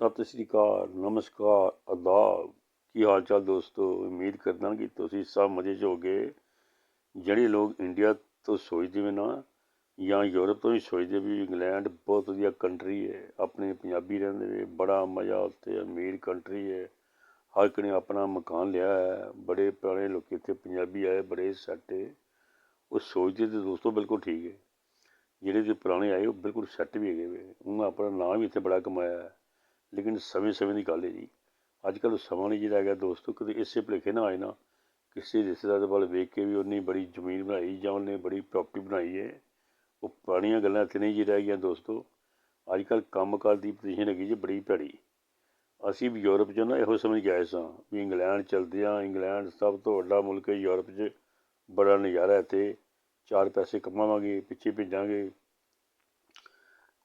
ਸਤਿ ਸ੍ਰੀ ਅਕਾਲ, ਨਮਸਕਾਰ ਅਦਾਬ ਕੀ ਹਾਲ ਚਾਲ ਦੋਸਤੋ? ਉਮੀਦ ਕਰਦਾ ਕਿ ਤੁਸੀਂ ਸਭ ਮਜ਼ੇ 'ਚ ਹੋਗੇ ਜਿਹੜੇ ਲੋਕ ਇੰਡੀਆ ਤੋਂ ਸੋਚਦੇ ਨੇ ਨਾ, ਜਾਂ ਯੂਰਪ ਤੋਂ ਹੀ ਸੋਚਦੇ ਵੀ ਇੰਗਲੈਂਡ ਬਹੁਤ ਵਧੀਆ ਕੰਟਰੀ ਹੈ, ਆਪਣੇ ਪੰਜਾਬੀ ਰਹਿੰਦੇ ਨੇ, ਬੜਾ ਮਜ਼ਾ ਉੱਥੇ, ਅਮੀਰ ਕੰਟਰੀ ਹੈ। ਹਰ ਇੱਕ ਨੇ ਆਪਣਾ ਮਕਾਨ ਲਿਆ ਹੈ, ਬੜੇ ਪੁਰਾਣੇ ਲੋਕ ਇੱਥੇ ਪੰਜਾਬੀ ਆਏ, ਬੜੇ ਸੈੱਟ ਹੈ ਉਹ ਸੋਚਦੇ ਤੇ ਦੋਸਤੋ ਬਿਲਕੁਲ ਠੀਕ ਹੈ। ਜਿਹੜੇ ਜੇ ਪੁਰਾਣੇ ਆਏ, ਉਹ ਬਿਲਕੁਲ ਸੈੱਟ ਵੀ ਹੈਗੇ ਵੇ ਉਹਨਾਂ ਆਪਣਾ ਨਾਮ ਵੀ ਇੱਥੇ ਬੜਾ ਕਮਾਇਆ ਹੈ। ਲੇਕਿਨ ਸਮੇਂ ਸਮੇਂ ਦੀ ਗੱਲ ਹੈ ਜੀ। ਅੱਜ ਕੱਲ੍ਹ ਸਮਾਂ ਨਹੀਂ ਜਿਹੜਾ ਹੈਗਾ ਦੋਸਤੋ, ਕਦੇ ਇਸੇ ਭੁਲੇਖੇ ਨਾ ਆਏ ਨਾ, ਕਿਸੇ ਰਿਸ਼ਤੇਦਾਰ ਦੇ ਵੱਲ ਵੇਖ ਕੇ ਵੀ ਉਹਨੇ ਬੜੀ ਜ਼ਮੀਨ ਬਣਾਈ ਜਾਂ ਉਹਨੇ ਬੜੀ ਪ੍ਰਾਪਰਟੀ ਬਣਾਈ ਹੈ। ਉਹ ਪੁਰਾਣੀਆਂ ਗੱਲਾਂ ਇੱਥੇ ਨਹੀਂ ਜੀ ਰਹਿ ਗਈਆਂ ਦੋਸਤੋ। ਅੱਜ ਕੱਲ੍ਹ ਕੰਮਕਾਰ ਦੀ ਪੋਜੀਸ਼ਨ ਹੈਗੀ ਜੀ ਬੜੀ ਭੈੜੀ। ਅਸੀਂ ਵੀ ਯੂਰਪ 'ਚ ਨਾ ਇਹੋ ਸਮਝ ਕੇ ਆਏ ਸਾਂ ਵੀ ਇੰਗਲੈਂਡ ਚਲਦੇ ਆ, ਇੰਗਲੈਂਡ ਸਭ ਤੋਂ ਵੱਡਾ ਮੁਲਕ ਹੈ, ਯੂਰਪ 'ਚ ਬੜਾ ਨਜ਼ਾਰਾ ਇੱਥੇ। ਚਾਰ ਪੈਸੇ ਕਮਾਵਾਂਗੇ, ਪਿੱਛੇ ਭੇਜਾਂਗੇ।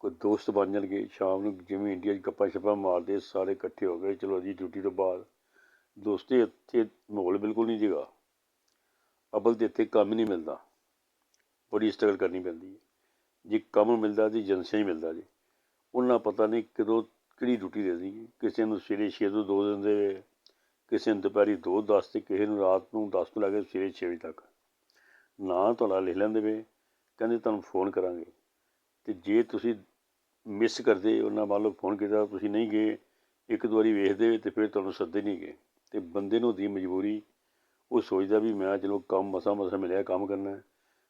ਕੋਈ ਦੋਸਤ ਬਣ ਜਾਣਗੇ, ਸ਼ਾਮ ਨੂੰ ਜਿਵੇਂ ਇੰਡੀਆ 'ਚ ਗੱਪਾਂ ਛੱਪਾਂ ਮਾਰਦੇ ਸਾਰੇ ਇਕੱਠੇ ਹੋ ਗਏ, ਚਲੋ ਜੀ ਡਿਊਟੀ ਤੋਂ ਬਾਅਦ। ਦੋਸਤੀ ਇੱਥੇ ਮਾਹੌਲ ਬਿਲਕੁਲ ਨਹੀਂ ਜੀਗਾ ਅਬਲ ਤੇ ਇੱਥੇ ਕੰਮ ਹੀ ਨਹੀਂ ਮਿਲਦਾ। ਬੜੀ ਸਟਰਗਲ ਕਰਨੀ ਪੈਂਦੀ ਹੈ। ਜੇ ਕੰਮ ਮਿਲਦਾ ਤੇ ਏਜੰਸੀਆਂ ਹੀ ਮਿਲਦਾ ਜੀ। ਉਹਨਾਂ ਪਤਾ ਨਹੀਂ ਕਦੋਂ ਕਿਹੜੀ ਡਿਊਟੀ ਦੇ ਦੇਣੀ ਕਿਸੇ ਨੂੰ ਸਵੇਰੇ 6 ਤੋਂ 2 ਦਿੰਦੇ ਕਿਸੇ ਨੂੰ ਦੁਪਹਿਰੀ 2 10 ਤੇ ਕਿਸੇ ਨੂੰ ਰਾਤ ਨੂੰ 10 ਤੋਂ ਲੈ ਕੇ ਸਵੇਰੇ 6 ਵਜੇ ਤੱਕ। ਨਾ ਤੁਹਾਡਾ ਲਿਖ ਲੈਂਦੇ ਵੇ ਕਹਿੰਦੇ ਤੁਹਾਨੂੰ ਫੋਨ ਕਰਾਂਗੇ। ਤੇ ਜੇ ਤੁਸੀਂ ਮਿਸ ਕਰਦੇ, ਉਹਨਾਂ ਮੰਨ ਲਓ ਫੋਨ ਕੀਤਾ, ਤੁਸੀਂ ਨਹੀਂ ਗਏ, ਇੱਕ ਦੋ ਵਾਰੀ ਵੇਖਦੇ ਤੇ ਫਿਰ ਤੁਹਾਨੂੰ ਸੱਦੇ ਨਹੀਂ ਗਏ। ਤੇ ਬੰਦੇ ਨੂੰ ਦੀ ਮਜਬੂਰੀ, ਉਹ ਸੋਚਦਾ ਵੀ ਮੈਂ ਚਲੋ ਕੰਮ ਮਸਾ ਮਸਾ ਮਿਲਿਆ, ਕੰਮ ਕਰਨਾ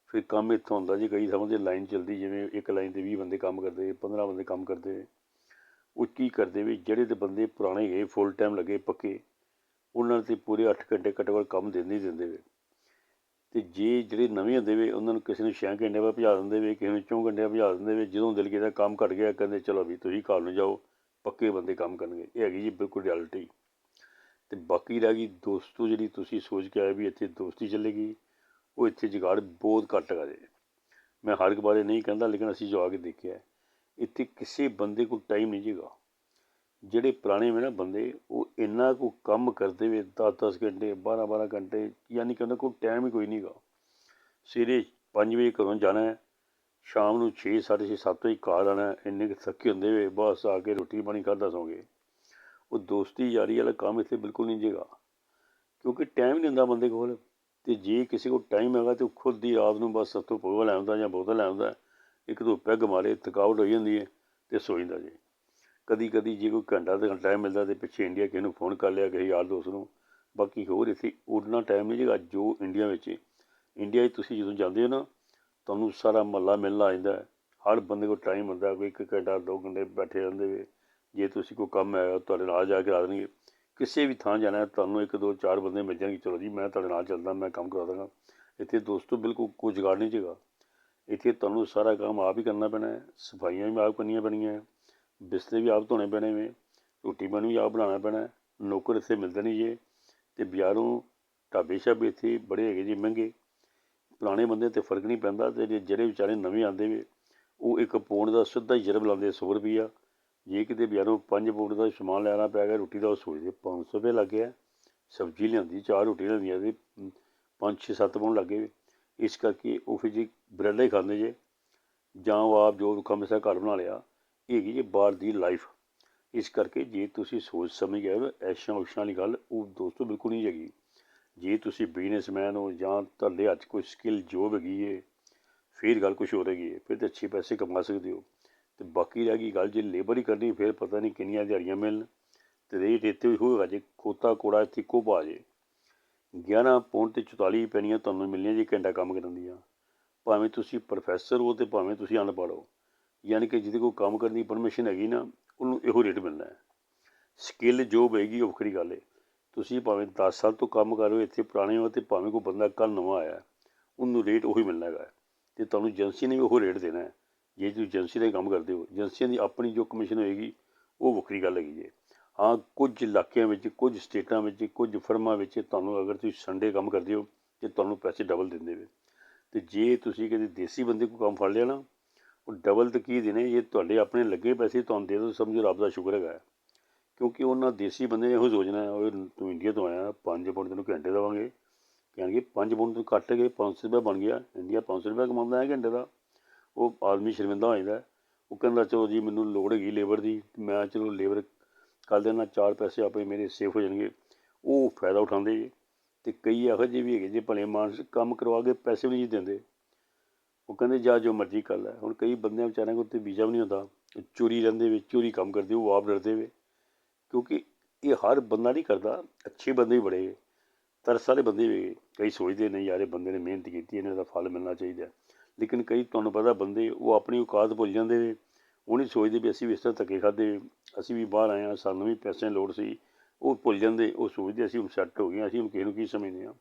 ਫਿਰ ਕੰਮ ਇੱਥੋਂ ਹੁੰਦਾ ਜੀ, ਕਈ ਸਮਝਦੇ ਲਾਈਨ ਚੱਲਦੀ, ਜਿਵੇਂ ਇੱਕ ਲਾਈਨ ਤੇ 20 ਬੰਦੇ ਕੰਮ ਕਰਦੇ 15 ਬੰਦੇ ਕੰਮ ਕਰਦੇ। ਉਹ ਕੀ ਕਰਦੇ ਵੀ ਜਿਹੜੇ ਤੇ ਬੰਦੇ ਪੁਰਾਣੇ ਗਏ ਫੁੱਲ ਟਾਈਮ ਲੱਗੇ, ਪੱਕੇ, ਉਹਨਾਂ ਤੇ ਪੂਰੇ 8 ਘੰਟੇ ਘੱਟੋ ਘੱਟ ਕੰਮ ਦਿੰਦੇ ਹੀ ਦਿੰਦੇ ਵੇ ਤੇ ਜੇ ਜਿਹੜੇ ਨਵੇਂ ਹੁੰਦੇ ਵੇ ਉਹਨਾਂ ਨੂੰ ਕਿਸੇ ਨੂੰ ਛੇ ਘੰਟੇ ਬਾਅਦ ਭਜਾ ਦਿੰਦੇ ਵੇ, ਕਿਸੇ ਨੂੰ ਚੌਂ ਘੰਟੇ ਭਜਾ ਦਿੰਦੇ ਵੇ, ਜਦੋਂ ਦਿਲ ਕੀਤਾ ਕੰਮ ਘਟ ਗਿਆ, ਕਹਿੰਦੇ ਚਲੋ ਵੀ ਤੁਸੀਂ ਘਰ ਨੂੰ ਜਾਓ, ਪੱਕੇ ਬੰਦੇ ਕੰਮ ਕਰਨਗੇ। ਇਹ ਹੈਗੀ ਜੀ ਬਿਲਕੁਲ ਰਿਐਲਿਟੀ ਤੇ ਬਾਕੀ ਰਹਿ ਗਈ ਦੋਸਤੋ ਜਿਹੜੀ ਤੁਸੀਂ ਸੋਚ ਕੇ ਆਏ ਵੀ ਇੱਥੇ ਦੋਸਤੀ ਚੱਲੇਗੀ, ਉਹ ਇੱਥੇ ਜੁਗਾੜ ਬਹੁਤ ਘੱਟ ਹੈਗਾ ਜੇ। ਮੈਂ ਹਰ ਇੱਕ ਬਾਰੇ ਨਹੀਂ ਕਹਿੰਦਾ, ਲੇਕਿਨ ਅਸੀਂ ਜੋ ਆ ਕੇ ਦੇਖਿਆ, ਇੱਥੇ ਕਿਸੇ ਬੰਦੇ ਕੋਲ ਟਾਈਮ ਨਹੀਂ ਜੀਗਾ। ਜਿਹੜੇ ਪੁਰਾਣੇ ਵੇ ਨਾ ਬੰਦੇ, ਉਹ ਇੰਨਾ ਕੁ ਕੰਮ ਕਰਦੇ ਵੇ 10-10 ਘੰਟੇ 12-12 ਘੰਟੇ, ਯਾਨੀ ਕਿ ਉਹਨਾਂ ਕੋਲ ਟਾਈਮ ਹੀ ਕੋਈ ਨਹੀਂਗਾ। ਸਵੇਰੇ 5 ਵਜੇ ਘਰੋਂ ਜਾਣਾ ਹੈ, ਸ਼ਾਮ ਨੂੰ 6 6:30 7 ਵਜੇ ਘਰ ਆਣਾ ਇੰਨੇ ਕੁ ਥੱਕੇ ਹੁੰਦੇ ਵੇ ਬਸ ਆ ਕੇ ਰੋਟੀ ਪਾਣੀ ਖਾਧਾ ਸੌਂਗੇ। ਉਹ ਦੋਸਤੀ ਯਾਰੀ ਵਾਲਾ ਕੰਮ ਇੱਥੇ ਬਿਲਕੁਲ ਨਹੀਂ ਜੇਗਾ, ਕਿਉਂਕਿ ਟਾਈਮ ਨਹੀਂ ਹੁੰਦਾ ਬੰਦੇ ਕੋਲ। ਤੇ ਜੇ ਕਿਸੇ ਕੋਲ ਟਾਈਮ ਹੈਗਾ ਤੇ ਉਹ ਖੁਦ ਦੀ ਆਪ ਨੂੰ ਬਸ ਸੱਤੋਂ ਪੋਗਾ ਲੈ ਆਉਂਦਾ ਜਾਂ ਬੋਤਲ ਲੈ ਆਉਂਦਾ, ਇੱਕ ਦੋ ਪੈਗ ਮਾਰੇ, ਥਕਾਵਟ ਹੋ ਜਾਂਦੀ ਹੈ ਤੇ ਸੋ ਜਾਂਦਾ ਜੀ। ਕਦੀ ਕਦੀ ਜੇ ਕੋਈ ਘੰਟਾ ਤੇ ਟਾਈਮ ਮਿਲਦਾ ਤੇ ਪਿੱਛੇ ਇੰਡੀਆ ਕਿਸੇ ਨੂੰ ਫੋਨ ਕਰ ਲਿਆ, ਕਿਸੇ ਯਾਰ ਦੋਸਤ ਨੂੰ। ਬਾਕੀ ਹੋਰ ਇੱਥੇ ਉਨਾ ਟਾਈਮ ਨਹੀਂ ਜੇਗਾ ਜੋ ਇੰਡੀਆ ਵਿੱਚ ਹੈ। ਇੰਡੀਆ 'ਚ ਤੁਸੀਂ ਜਦੋਂ ਜਾਂਦੇ ਹੋ ਨਾ, ਤੁਹਾਨੂੰ ਸਾਰਾ ਮਹੱਲਾ ਮਿਲਣਾ ਆ ਜਾਂਦਾ ਹਰ ਬੰਦੇ ਕੋਲ ਟਾਈਮ ਹੁੰਦਾ ਕੋਈ ਇੱਕ ਘੰਟਾ, ਦੋ ਘੰਟੇ ਬੈਠੇ ਰਹਿੰਦੇ ਵੇ ਜੇ ਤੁਸੀਂ ਕੋਈ ਕੰਮ ਹੈ ਤੁਹਾਡੇ ਨਾਲ ਜਾ ਕੇ ਲਾ ਦੇਣਗੇ। ਕਿਸੇ ਵੀ ਥਾਂ ਜਾਣਾ ਤੁਹਾਨੂੰ ਇੱਕ, ਦੋ, ਚਾਰ ਬੰਦੇ ਮਿਲ ਜਾਣਗੇ, ਚਲੋ ਜੀ, ਮੈਂ ਤੁਹਾਡੇ ਨਾਲ ਚੱਲਦਾ, ਮੈਂ ਕੰਮ ਕਰਾ ਦਾਂਗਾ। ਇੱਥੇ ਦੋਸਤੋ ਬਿਲਕੁਲ ਕੋਈ ਜੁਗਾੜ ਨਹੀਂ ਜਗਾ। ਇੱਥੇ ਤੁਹਾਨੂੰ ਸਾਰਾ ਕੰਮ ਆਪ ਹੀ ਕਰਨਾ ਪੈਣਾ ਹੈ, ਸਫਾਈਆਂ ਵੀ ਆਪ ਕਰਨੀਆਂ ਪੈਣੀਆਂ ਬਿਸਤਰੇ ਵੀ ਆਪ ਧੋਣੇ ਪੈਣੇ ਵੇ, ਰੋਟੀ ਪਾਣੀ ਵੀ ਆਪ ਬਣਾਉਣਾ ਪੈਣਾ, ਨੌਕਰ ਇੱਥੇ ਮਿਲਦੇ ਨਹੀਂ ਜੇ ਅਤੇ ਬਜ਼ਾਰੋਂ ਢਾਬੇ ਸ਼ਾਬੇ ਇੱਥੇ ਬੜੇ ਹੈਗੇ ਜੀ ਮਹਿੰਗੇ, ਪੁਰਾਣੇ ਬੰਦੇ ਤੇ ਫ਼ਰਕ ਨਹੀਂ ਪੈਂਦਾ ਅਤੇ ਜੇ ਜਿਹੜੇ ਵਿਚਾਰੇ ਨਵੇਂ ਆਉਂਦੇ ਵੇ, ਉਹ ਇੱਕ ਪੌਂਡ ਦਾ ਸਿੱਧਾ ਹੀ ਜਰਬ ਲਾਉਂਦੇ ਸੌ ਰੁਪਈਆ, ਜੇ ਕਿਤੇ ਬਜ਼ਾਰੋਂ ਪੰਜ ਪੌਂਡ ਦਾ ਸਮਾਨ ਲੈਣਾ ਪੈ ਗਿਆ, ਰੋਟੀ ਦਾ ਉਹ ਸੋਚਦੇ ਪੰਜ ਸੌ ਰੁਪਏ ਲੱਗ ਗਿਆ, ਸਬਜ਼ੀ ਲਿਆਂਦੀ ਚਾਰ ਰੋਟੀ ਲਿਆਂਦੀਆਂ ਤੇ 5 6 7 ਪੌਂਡ ਲੱਗੇ ਇਸ ਕਰਕੇ ਉਹ ਫਿਰ ਜੀ ਬਰੈਡ ਹੀ ਖਾਂਦੇ ਜੇ, ਜਾਂ ਉਹ ਆਪ ਜੋ ਕੰਮ ਘਰ ਬਣਾ ਲਿਆ ਹੈਗੀ ਜੀ ਬਾਹਰ ਦੀ ਲਾਈਫ ਇਸ ਕਰਕੇ ਜੇ ਤੁਸੀਂ ਸੋਚ ਸਮਝ ਗਏ ਹੋ ਐਸ਼ਾਂ ਉਸ਼ਾਂ ਵਾਲੀ ਗੱਲ ਉਹ ਦੋਸਤੋ ਬਿਲਕੁਲ ਨਹੀਂ ਹੈਗੀ। ਜੇ ਤੁਸੀਂ ਬਿਜ਼ਨਸਮੈਨ ਹੋ ਜਾਂ ਤੁਹਾਡੇ ਹੱਥ 'ਚ ਕੋਈ ਸਕਿੱਲ ਜੋਬ ਹੈਗੀ ਹੈ ਫਿਰ ਗੱਲ ਕੁਝ ਹੋਰ ਹੈਗੀ ਹੈ ਫਿਰ ਤੇ ਅੱਛੇ ਪੈਸੇ ਕਮਾ ਸਕਦੇ ਹੋ। ਤੇ ਬਾਕੀ ਰਹਿ ਗਈ ਗੱਲ, ਜੇ ਲੇਬਰ ਹੀ ਕਰਨੀ, ਫਿਰ ਪਤਾ ਨਹੀਂ ਕਿੰਨੀਆਂ ਦਿਹਾੜੀਆਂ ਮਿਲਣ। ਤੇ ਰੇਟ ਇੱਥੇ ਵੀ ਹੋਏਗਾ ਜੇ ਖੋਤਾ ਕੋੜਾ ਇੱਥੇ ਕੋ ਪਾ ਜੇ। 11 ਪੌਂਡ ਤੇ 44 ਪੈਣੀਆਂ ਤੁਹਾਨੂੰ ਮਿਲਣੀਆਂ ਜੇ ਘੰਟਾ ਕੰਮ ਕਰਨ ਦੀਆਂ। ਭਾਵੇਂ ਤੁਸੀਂ ਪ੍ਰੋਫੈਸਰ ਹੋ ਤੇ ਭਾਵੇਂ ਤੁਸੀਂ ਅਨਪੜ੍ਹ ਹੋ। ਯਾਨੀ ਕਿ ਜਿਹਦੇ ਕੋਲ ਕੰਮ ਕਰਨ ਦੀ ਪਰਮਿਸ਼ਨ ਹੈਗੀ ਨਾ, ਉਹਨੂੰ ਇਹੋ ਰੇਟ ਮਿਲਣਾ ਹੈ। ਸਕਿੱਲ ਜੋਬ ਹੋਏਗੀ, ਉਹ ਵੱਖਰੀ ਗੱਲ ਹੈ ਤੁਸੀਂ ਭਾਵੇਂ 10 ਸਾਲ ਤੋਂ ਕੰਮ ਕਰ ਰਹੇ ਹੋ, ਇੱਥੇ ਪੁਰਾਣੇ ਹੋ ਤੇ ਭਾਵੇਂ ਕੋਈ ਬੰਦਾ ਕੱਲ ਨਵਾਂ ਆਇਆ, ਉਹਨੂੰ ਰੇਟ ਉਹੀ ਮਿਲਣਾ ਹੈਗਾ। ਤੇ ਤੁਹਾਨੂੰ ਏਜੰਸੀ ਨੇ ਵੀ ਉਹ ਰੇਟ ਦੇਣਾ ਹੈ। ਜੇ ਤੁਸੀਂ ਏਜੰਸੀ ਦਾ ਕੰਮ ਕਰਦੇ ਹੋ ਏਜੰਸੀਆਂ ਦੀ ਆਪਣੀ ਜੋ ਕਮਿਸ਼ਨ ਹੋਏਗੀ, ਉਹ ਵੱਖਰੀ ਗੱਲ ਹੈਗੀ ਜੇ। ਹਾਂ, ਕੁਝ ਇਲਾਕਿਆਂ ਵਿੱਚ, ਕੁਝ ਸਟੇਟਾਂ ਵਿੱਚ, ਕੁਝ ਫਰਮਾਂ ਵਿੱਚ ਤੁਹਾਨੂੰ ਅਗਰ ਤੁਸੀਂ ਸੰਡੇ ਕੰਮ ਕਰਦੇ ਹੋ, ਤੇ ਤੁਹਾਨੂੰ ਪੈਸੇ ਡਬਲ ਦਿੰਦੇ ਵੇ ਤੇ ਜੇ ਤੁਸੀਂ ਕਿਤੇ ਦੇਸੀ ਬੰਦੇ ਕੋਲ ਕੰਮ ਫੜ ਲਿਆ ਨਾ ਉਹ ਡਬਲ ਤਾਂ ਕੀ ਦੇਣੇ? ਜੇ ਤੁਹਾਡੇ ਆਪਣੇ ਲੱਗੇ ਪੈਸੇ, ਤੁਹਾਨੂੰ ਦੇ ਦੋ, ਸਮਝੋ ਰੱਬ ਦਾ ਸ਼ੁਕਰ ਹੈਗਾ। ਕਿਉਂਕਿ ਉਹਨਾਂ ਦੇਸੀ ਬੰਦੇ ਨੇ ਇਹੋ ਸੋਚਣਾ ਉਹ ਤੂੰ ਇੰਡੀਆ ਤੋਂ ਆਇਆ 5 ਪੌਂਡ ਤੈਨੂੰ ਘੰਟੇ ਦੇਵਾਂਗੇ। ਕਹਿਣਗੇ 5 ਪੌਂਡ ਤੋਂ ਘੱਟ ਗਏ 500 ਰੁਪਏ ਬਣ ਗਿਆ। ਇੰਡੀਆ 500 ਰੁਪਏ ਕਮਾਉਂਦਾ ਹੈ ਘੰਟੇ ਦਾ। ਉਹ ਆਦਮੀ ਸ਼ਰਮਿੰਦਾ ਹੋ ਜਾਂਦਾ ਉਹ ਕਹਿੰਦਾ, ਚਲੋ ਜੀ, ਮੈਨੂੰ ਲੋੜ ਹੈਗੀ ਲੇਬਰ ਦੀ। ਮੈਂ ਚਲੋ ਲੇਬਰ ਕੱਲ੍ਹ ਦੇ ਨਾਲ ਚਾਰ ਪੈਸੇ ਆਪੇ ਮੇਰੇ ਸੇਫ ਹੋ ਜਾਣਗੇ। ਉਹ ਫਾਇਦਾ ਉਠਾਉਂਦੇ ਜੀ। ਤੇ ਕਈ ਇਹੋ ਜਿਹੇ ਵੀ ਹੈਗੇ, ਜੇ ਭਲੇ ਮਾਨਸ ਕੰਮ ਕਰਵਾ ਕੇ ਪੈਸੇ ਵੀ ਨਹੀਂ ਦਿੰਦੇ। ਉਹ ਕਹਿੰਦੇ ਜਾ ਜੋ ਮਰਜ਼ੀ ਕਰ ਲੈ। ਹੁਣ ਕਈ ਬੰਦਿਆਂ ਵਿਚਾਰਿਆਂ ਕੋਲ ਤੇ ਵੀਜ਼ਾ ਵੀ ਨਹੀਂ ਹੁੰਦਾ। ਉਹ ਚੋਰੀ ਰਹਿੰਦੇ ਵੇ ਚੋਰੀ ਕੰਮ ਕਰਦੇ ਉਹ ਆਪ ਡਰਦੇ ਵੇ। ਕਿਉਂਕਿ ਇਹ ਹਰ ਬੰਦਾ ਨਹੀਂ ਕਰਦਾ। ਅੱਛੇ ਬੰਦੇ ਵੀ ਬੜੇ ਤਰਸ ਵਾਲੇ ਬੰਦੇ ਵੀ ਕਈ ਸੋਚਦੇ ਨਹੀਂ ਯਾਰ ਇਹ ਬੰਦੇ ਨੇ ਮਿਹਨਤ ਕੀਤੀ ਇਹਨਾਂ ਦਾ ਫਲ ਮਿਲਣਾ ਚਾਹੀਦਾ। ਲੇਕਿਨ ਕਈ ਤੁਹਾਨੂੰ ਪਤਾ ਬੰਦੇ ਉਹ ਆਪਣੀ ਔਕਾਤ ਭੁੱਲ ਜਾਂਦੇ ਵੇ। ਉਹ ਨਹੀਂ ਸੋਚਦੇ ਵੀ ਅਸੀਂ ਵੀ ਇਸ ਤਰ੍ਹਾਂ ਧੱਕੇ ਖਾਦੇ ਅਸੀਂ ਵੀ ਬਾਹਰ ਆਏ ਹਾਂ ਸਾਨੂੰ ਵੀ ਪੈਸਿਆਂ ਦੀ ਲੋੜ ਸੀ। ਉਹ ਭੁੱਲ ਜਾਂਦੇ ਉਹ ਸੋਚਦੇ ਅਸੀਂ ਹੁਣ ਸੈੱਟ ਹੋ ਗਏ ਹਾਂ, ਅਸੀਂ ਹੁਣ ਕਿਸੇ ਨੂੰ ਕੀ ਸਮਝਦੇ ਹਾਂ?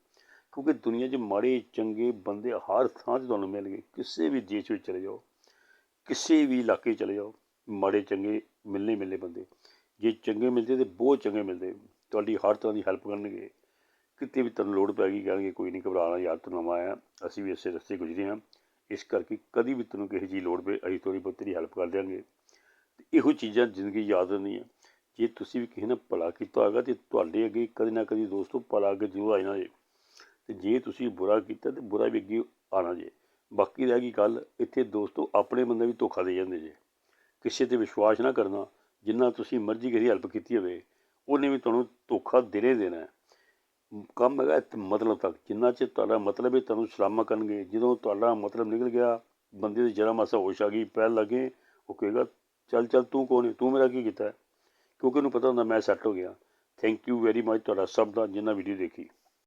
ਕਿਉਂਕਿ ਦੁਨੀਆ 'ਚ ਮਾੜੇ, ਚੰਗੇ ਬੰਦੇ ਹਰ ਥਾਂ 'ਤੇ ਤੁਹਾਨੂੰ ਮਿਲਣਗੇ। ਕਿਸੇ ਵੀ ਦੇਸ਼ ਵਿੱਚ ਚਲੇ ਜਾਓ, ਕਿਸੇ ਵੀ ਇਲਾਕੇ ਚਲੇ ਜਾਓ, ਮਾੜੇ, ਚੰਗੇ ਮਿਲਣੇ ਮਿਲਣੇ ਬੰਦੇ। ਜੇ ਚੰਗੇ ਮਿਲਦੇ ਤੇ ਬਹੁਤ ਚੰਗੇ ਮਿਲਦੇ। ਤੁਹਾਡੀ ਹਰ ਤਰ੍ਹਾਂ ਦੀ ਹੈਲਪ ਕਰਨਗੇ। ਕਿਤੇ ਵੀ ਤੁਹਾਨੂੰ ਲੋੜ ਪੈ ਗਈ ਕਹਿਣਗੇ, ਕੋਈ ਨਹੀਂ ਘਬਰਾਣਾ ਯਾਰ ਤੂੰ ਨਵਾਂ ਆਇਆ। ਅਸੀਂ ਵੀ ਇਸੇ ਰਸਤੇ ਗੁਜ਼ਰੇ ਹਾਂ। ਇਸ ਕਰਕੇ ਕਦੀ ਵੀ ਤੈਨੂੰ ਕਿਸੇ ਚੀਜ਼ ਲੋੜ ਪਏ, ਅਸੀਂ ਥੋੜ੍ਹੀ ਬਹੁਤ ਤੇਰੀ ਹੈਲਪ ਕਰ ਦਿਆਂਗੇ। ਤੇ ਇਹੋ ਚੀਜ਼ਾਂ ਜ਼ਿੰਦਗੀ ਯਾਦ ਰਹਿੰਦੀਆਂ। ਜੇ ਤੁਸੀਂ ਵੀ ਕਿਸੇ ਨਾਲ ਭਲਾ ਕੀਤਾ ਹੋਵੇਗਾ ਤੇ ਤੁਹਾਡੇ ਅੱਗੇ ਕਦੇ ਨਾ ਕਦੇ ਦੋਸਤੋ ਭਲਾ ਅੱਗੇ ਜ਼ਰੂਰ ਆ ਜਾਣਾ ਜੇ। ਤੇ ਜੇ ਤੁਸੀਂ ਬੁਰਾ ਕੀਤਾ ਤੇ ਬੁਰਾ ਵੀ ਅੱਗੇ ਆਣਾ ਜੇ। ਬਾਕੀ ਰਹਿ ਗਈ ਗੱਲ ਇੱਥੇ ਦੋਸਤੋ, ਆਪਣੇ ਬੰਦੇ ਵੀ ਧੋਖਾ ਦੇ ਜਾਂਦੇ ਜੇ। ਕਿਸੇ ਤੇ ਵਿਸ਼ਵਾਸ ਨਾ ਕਰਨਾ, ਜਿੰਨਾ ਤੁਸੀਂ ਮਰਜ਼ੀ ਕਿਸੇ ਦੀ ਹੈਲਪ ਕੀਤੀ ਹੋਵੇ, ਉਹਨੇ ਵੀ ਤੁਹਾਨੂੰ ਧੋਖਾ ਦੇਣੇ ਹੀ ਦੇਣਾ ਕੰਮ ਹੈਗਾ ਇੱਥੇ ਮਤਲਬ ਤੱਕ। ਜਿੰਨਾ ਚਿਰ ਤੁਹਾਡਾ ਮਤਲਬ ਹੈ ਤੁਹਾਨੂੰ ਸਲਾਮਾ ਕਰਨਗੇ, ਜਦੋਂ ਤੁਹਾਡਾ ਮਤਲਬ ਨਿਕਲ ਗਿਆ, ਬੰਦੇ ਦੀ ਜਰਾ ਮਾਸਾ ਹੋਸ਼ ਆ ਗਈ, ਪੈਰ ਲੱਗੇ ਉਹ ਕਹੇਗਾ, ਚੱਲ ਚੱਲ, ਤੂੰ ਕੌਣ ਹੈ? ਤੂੰ ਮੇਰਾ ਕੀ ਕੀਤਾ ਕਿਉਂਕਿ ਉਹਨੂੰ ਪਤਾ ਹੁੰਦਾ ਮੈਂ ਸੈੱਟ ਹੋ ਗਿਆ। ਥੈਂਕ ਯੂ ਵੈਰੀ ਮਚ ਤੁਹਾਡਾ ਸਭ ਦਾ, ਜਿੰਨਾ ਵੀਡੀਓ ਦੇਖੀ।